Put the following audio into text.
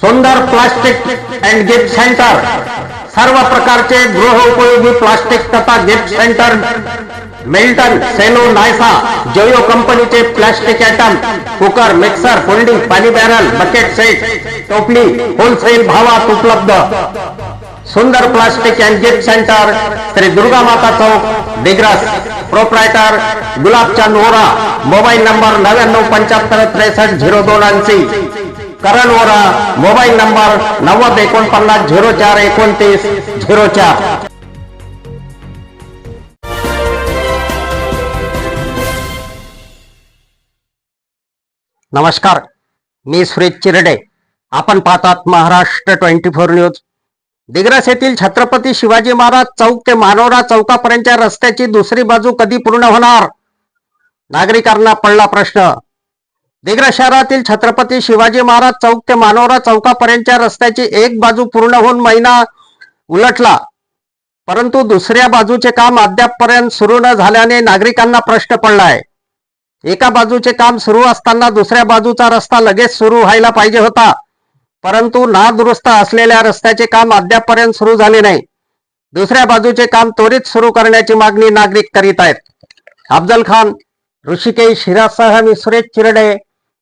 सुंदर plastic and gift centre सर्व प्रकारचे गृहोपयोगी प्लास्टिक तथा gift centre Milton Cello Nayasa Jayo कंपनीचे plastic item cooker mixer folding पाणी बॅरल बकेट सेट टोपली होलसेल भावात उपलब्ध. Sundar plastic and gift centre Shri Durga Mata Chowk Digras proprietor Gulabchand Ora mobile number नव्याण्णव पंच्याहत्तर त्रेसष्ट zero दोन ऐंशी. करण ओरा मोबाईल नंबर नव्वद एकोणपन्नास झिरो चार एकोणतीस झिरो चार. नमस्कार मी सुरेश चिरडे. आपण पाहतात Maharashtra twenty four news. Digras येथील छत्रपती शिवाजी महाराज चौक ते मानोरा चौकापर्यंतच्या रस्त्याची दुसरी बाजू कधी पूर्ण होणार? नागरिकांना पडला प्रश्न. दिग्रस शहरातील छत्रपती शिवाजी महाराज चौक ते मानोरा चौकापर्यंतच्या रस्त्याची एक बाजू पूर्ण होऊन महिना उलटला. परंतु दुसऱ्या बाजूचे काम अद्यापपर्यंत सुरू न झाल्याने नागरिकांना प्रश्न पडलाय. एका बाजूचे काम सुरू असताना दुसऱ्या बाजूचा रस्ता लगेच सुरू व्हायला पाहिजे होता. परंतु नादुरुस्त असलेल्या रस्त्याचे काम अद्यापपर्यंत सुरू झाले नाही. दुसऱ्या बाजूचे काम त्वरित सुरू करण्याची मागणी नागरिक करीत आहेत. अफजल खान ऋषिकेश हिरासह मी Suresh Chirde